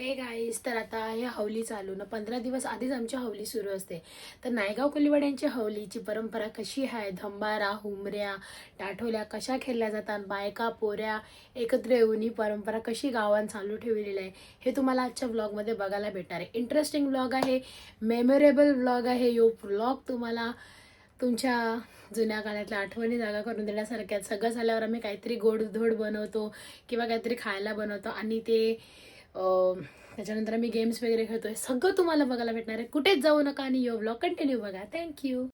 Hey guys तर आता हे हवली चालू ना पंधरा दिवस आधीच आमची हवली सुरू असते. तर नायगाव कोलिवाड्यांची हवलीची परंपरा कशी आहे? धंबारा हुमऱ्या टाठोल्या कशा खेळल्या जातात? बायका पोऱ्या एकत्र येऊन ही परंपरा कशी गावात चालू ठेवलेली आहे? हे तुम्हाला आजच्या व्लॉगमध्ये बघायला भेटणार आहे. इंटरेस्टिंग व्लॉग आहे मेमोरेबल व्लॉग आहे. यो व्लॉग तुम्हाला तुमच्या जुन्या काळातल्या आठवणी जागा करून देण्यासारख्या सगळं झाल्यावर आम्ही काहीतरी गोडधोड बनवतो किंवा काहीतरी खायला बनवतो आणि ते त्याच्यानंतर आम्ही गेम्स वगैरे खेळतोय. सगळं तुम्हाला बघायला भेटणार आहे. कुठेच जाऊ नका आणि यो ब्लॉग कंटिन्यू बघा. थँक्यू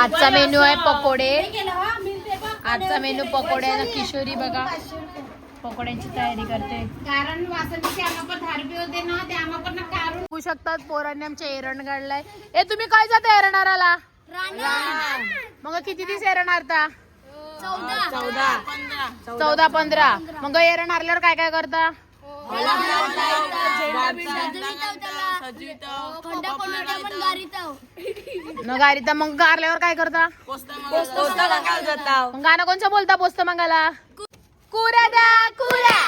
आजचा मेनू आहे पकोडे. आजचा मेनू पकोडे आहे ना किशोरी बघा. पकोड्यांची तयारी करते. कारण होते ना ते बघू शकतात पोरांनी आमच्या एरण काढलाय. ए तुम्ही काय जाता एरणाराला मग किती दिवस एरण हारता चौदा. पंधरा. मग एरण हारल्यावर काय काय करता? न गाडी तर मग गारल्यावर काय करता? मग गाणं कोणचं बोलता पोस्त मंगाला कुऱ्या द्या कुऱ्या.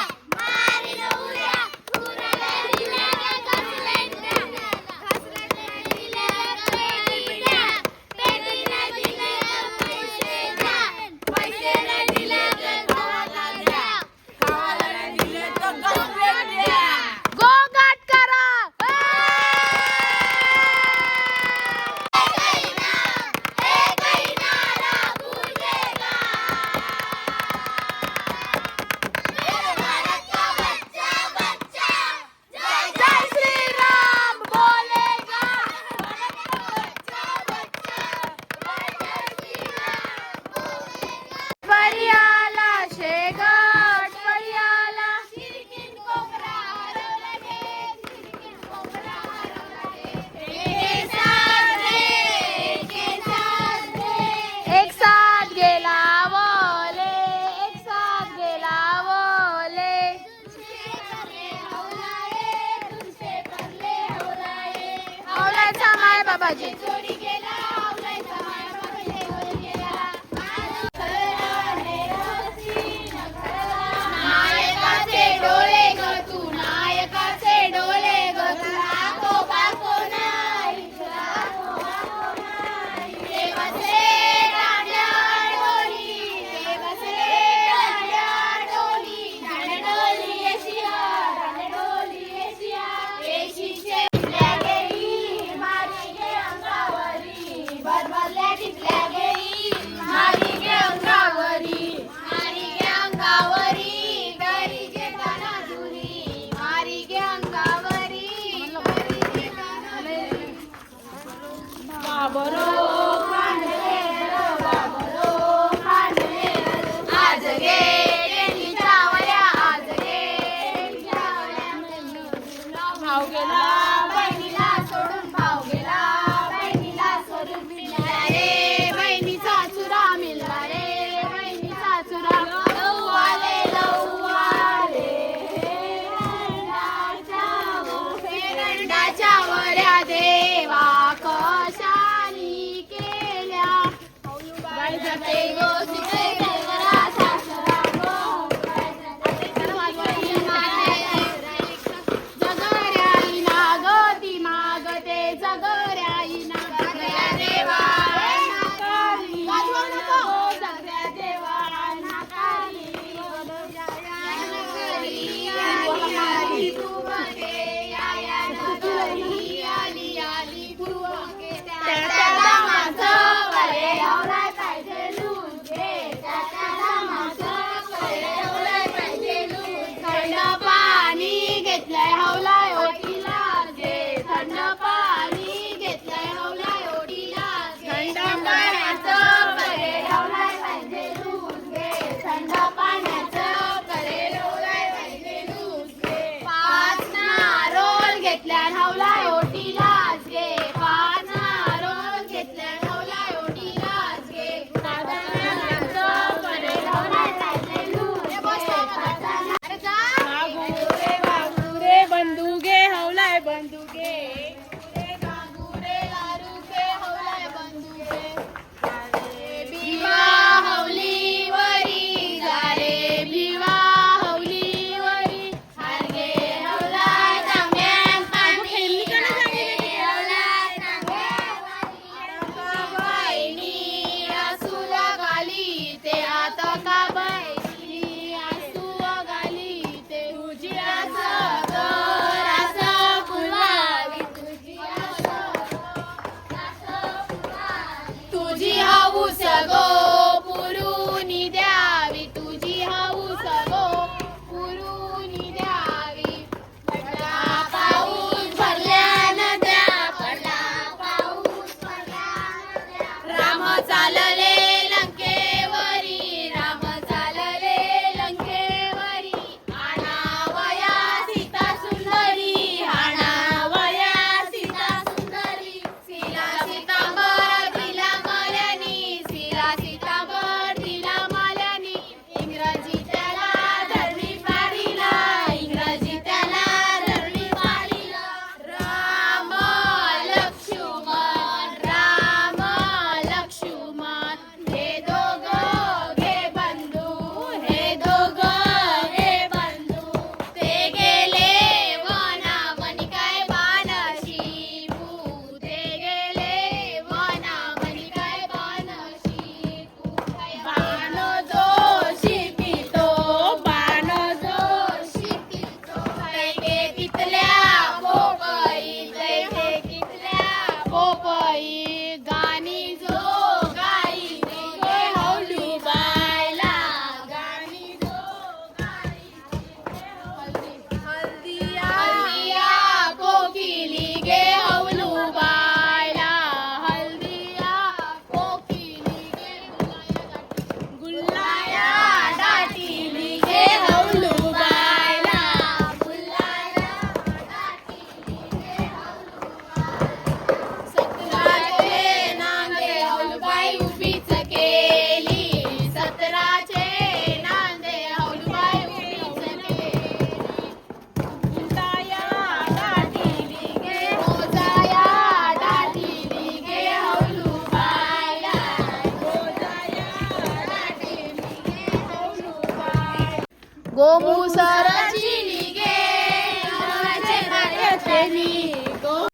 गोमुसरची निगे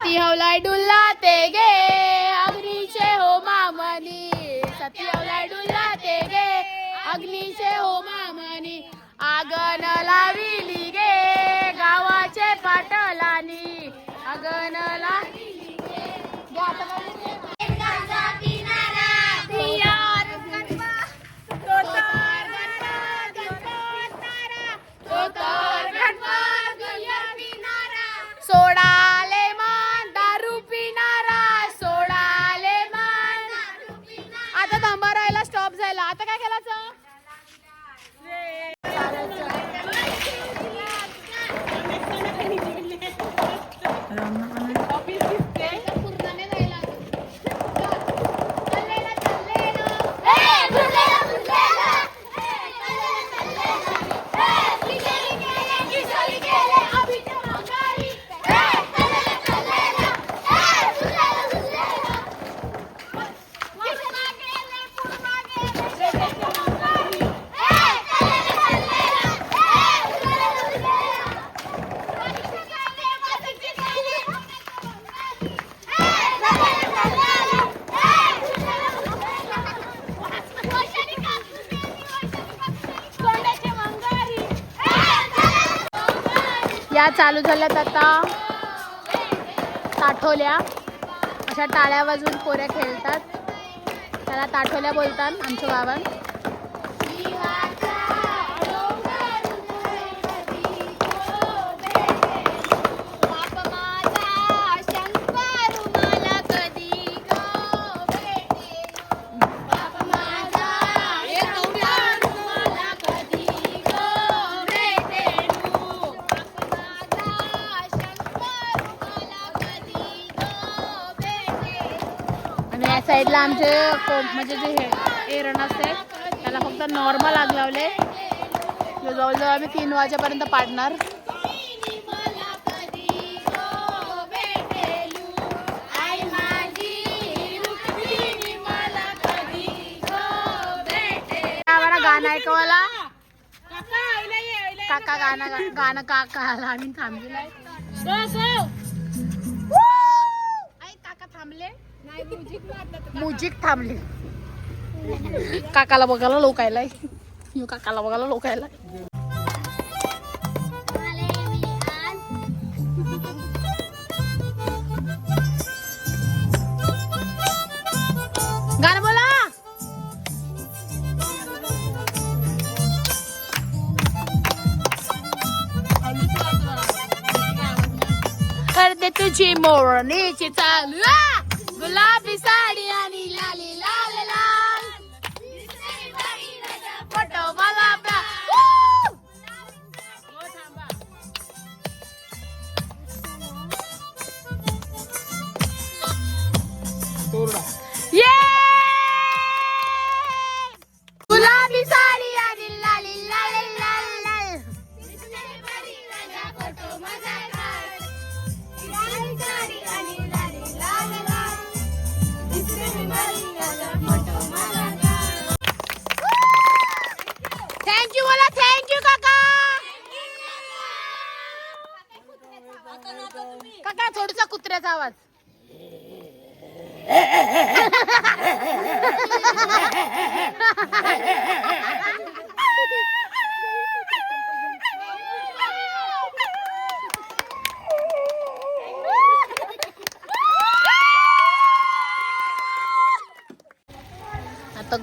ती हवलाय डुल्ला ते गे. अग्नीचे हो मामनी. सती हवलाय डुल्ला ते गे. अग्नीचे हो मामनी. आगन लाविली गे. गावाचे पाटलानी. अगन लाविली गे. शाळा चालू झाल्यात आता. ताठोल्या. अशा टाळ्या वाजून पोऱ्या खेळतात. त्याला ताठोल्या बोलतात आमच्या गावात. आमचे म्हणजे जे हे एरण असते त्याला फक्त नॉर्मल आग लावले. जो जवळजवळ आम्ही तीन वाजेपर्यंत पाडणार. आम्हाला गाणं ऐकवाला काका गाणं गा- गाणं काका आला आम्ही थांबलेलं म्युझिक थांबली. काकाला बघायला लोक आयलाय काकाला बघायला लोक आयलाय बोला. तुझी मोरणीची चालू. ಗುಲಾಬಿ ಸಾಡಿಯ ನೀಲಾಲಿ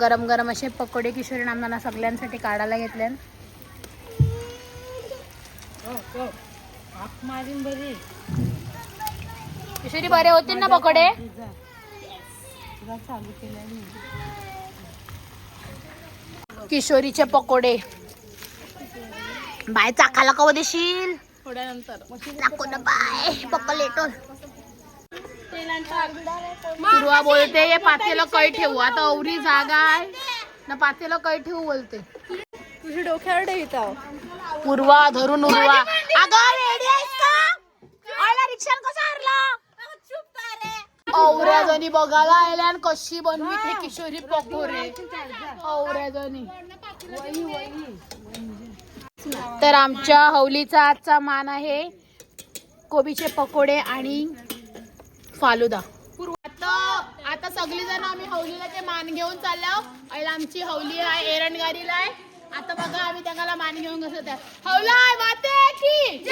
गरम गरम असे पकोडे किशोरी नामदाना सगळ्यांसाठी काढायला घेतले किशोरी बरे होतील ना पकोडे? किशोरीचे पकोडे. बाय चाकाला कव देशील नको ना बाय पक्का पूर्वा बोलते ये पातेलं कै ठेवू आता अवरी जागा आहे. ना पातेलं कै ठेवू बोलते. तुझ्या डोक्यावर ठेवता पूर्वा धरून उर्वा. अगं रेडी आहेस का? आयला रिक्षा कसा हरला? औऱ्या जणी बघायला आल्या आणि कशी बनवी ते किशोरी पकोरे. औऱ्या जणी तर आमच्या हवलीचा आजचा मान आहे कोबीचे पकोडे आणि फालुदा आता आता सगळी जण आम्ही हौलीला ते मान घेऊन चाललो. आणि आमची हौली आहे एरणगारीला आहे. आता बघा आम्ही त्याला मान घेऊन कसं त्या हौला आहे माते की!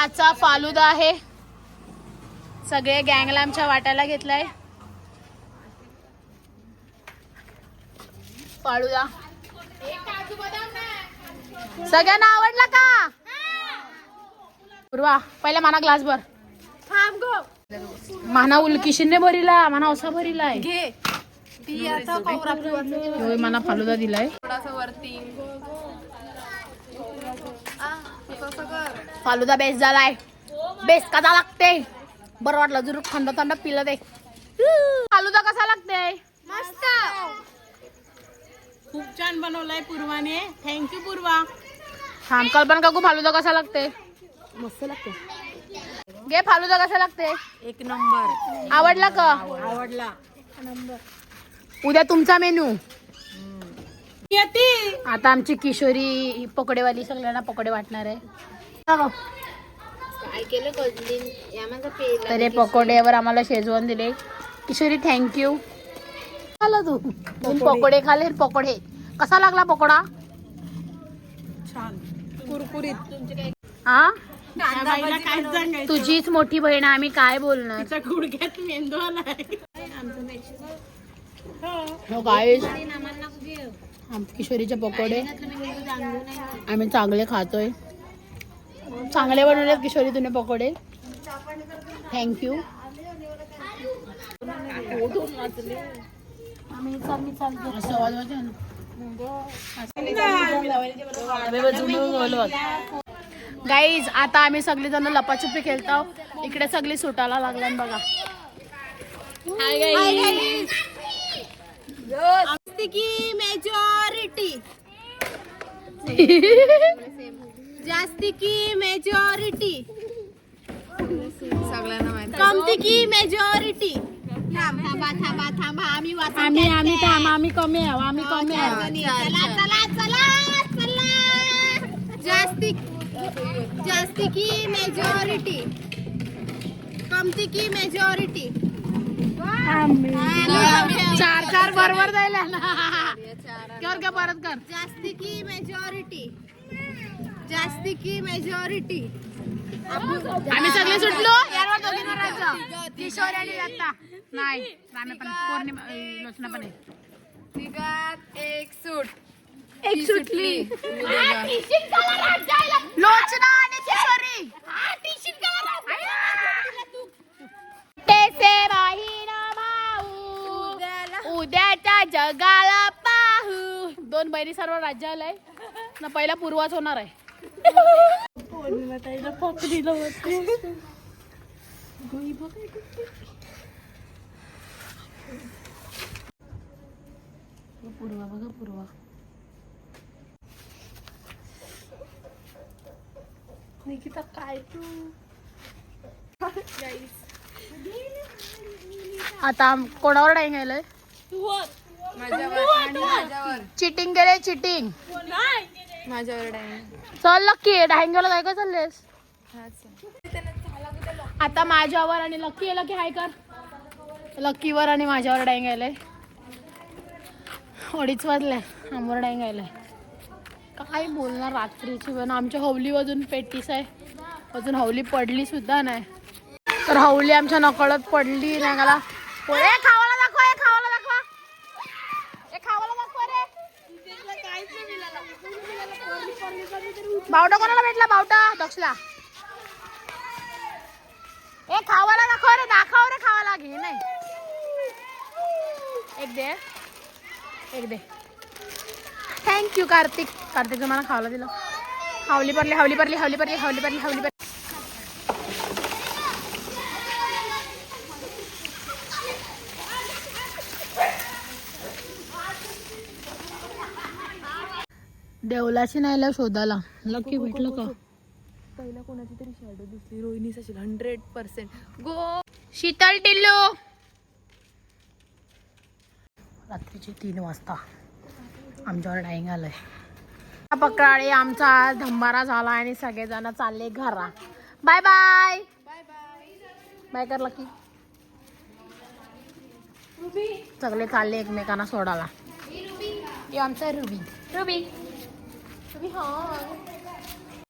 आजचा फालुदा आहे. सगळे गँगला आमच्या वाट्याला घेतलाय. फालुदा सगळ्यांना आवडला का? पूर्वा पहिला माना ग्लास भर माना उलकिशीने भरिला माना असा भरिलाय. घे. मला फालुदा दिलाय. थोडासा वरती. फालुदा बेस्ट झालाय. बेस्ट कसा लागते बरं वाटलं जरूर थंड थंड पिलं ते. फालुदा कसा लागते मस्त. खूप छान बनवलाय पूर्वाने. थँक्यू पूर्वा. थांब कल्पना काकू फालुदा कसा लागते मस्त लागते घे फालुदा कसा लागते एक नंबर. आवडला का? आवडला. उद्या तुमचा मेनू. आता आमची किशोरी ही पकोडेवाली सगळ्यांना पकोडे वाटणार आहे. तर हे पकोडेवर आम्हाला शेजवण दिले. किशोरी थँक्यू खाला तू. दोन पकोडे खाले पकोडे. कसा लागला पकोडा? छान. कुरकुरीत. हा तुझीच मोठी बहीण आहे, आम्ही काय बोलणार? गुडघ्यात मेंदू आलाय. हो. काय किशोरीचे पकोडे. आम्ही चांगले खातोय. चांगले बनवले किशोरी तुने पकोडे. थँक्यू गाईज आता आम्ही सगळी जण लपाछुपी खेळतो. इकडे सगळी सुटायला लागल्या बघा. की मेजोरिटी जास्ती की मेजॉरिटी कमती की मेजॉरिटी थांबा थांबा थांबा आम्ही वाचून आम्ही घेतलंय. थांब आम्ही कमी आहो आम्ही कमी आहो. चला चला चला चला. जास्ती जास्ती की मेजॉरिटी कमती की मेजॉरिटी चार चार बरोबर जायला कर का परत कर. जास्ती की मेजॉरिटी जास्ती की मेजॉरिटी आम्ही सगळे सुटलो? यावर किशोर आणि नाही रामे पण. पौर्णिमा पण आहे. तिघात एक सूट. एक सुटली. लोचना आणि किशोरी. टेसे उद्याच्या जगाला पाहू. दोन बहिणी सर्व राज्याला आहे. ना पहिला पूर्वाच होणार आहे. पूर्वा बघा पूर्वा. निकिता काय तू? आता कोणावर डाईंग आलंय चिटिंग केलंय चिटिंग माझ्यावर चल लक्की डायंगला काय काय चाललेस आता माझ्यावर आणि लक्की आहे लक्की हाय कर. लक्कीवर आणि माझ्यावर डाईंग आलंय अडीच वाजले आमवर डाईंग आलंय काय बोलणार रात्रीची पण आमच्या हवली अजून पेटीस आहे. अजून हवली पडली सुद्धा नाही. तर हवली आमच्या नकळत पडली नाही मला ए खावाला दाखवा ए खावाला दाखवा ए खावाला दाखवा रे बावटा बावटा दक्षला. ए खावाला दाखव रे दाखव रे खावाला. घे नाही. एक दे. एक दे. थँक्यू कार्तिक. कार्तिक मला खावाला दिलं. हावली पडली हावली पडली हावली पडली हावली पडली हावली पडली. देवलाची नाही शोधाला लकी भेटलं का? पहिला कोणाची तरी शॅडो दिसली. रोहिणीच असेल. Hundred percent go. Sheetal Tillu. रात्रीचे तीन वाजता. आमच्यावर डाईंग आलंय. पकडाळे आमचा आज धंबारा झाला आणि सगळेजण चालले घरा. बाय बाय बाय कर लकी सगळे चालले एकमेकांना सोडायला. आमचा रुबी रुबी रुबी हा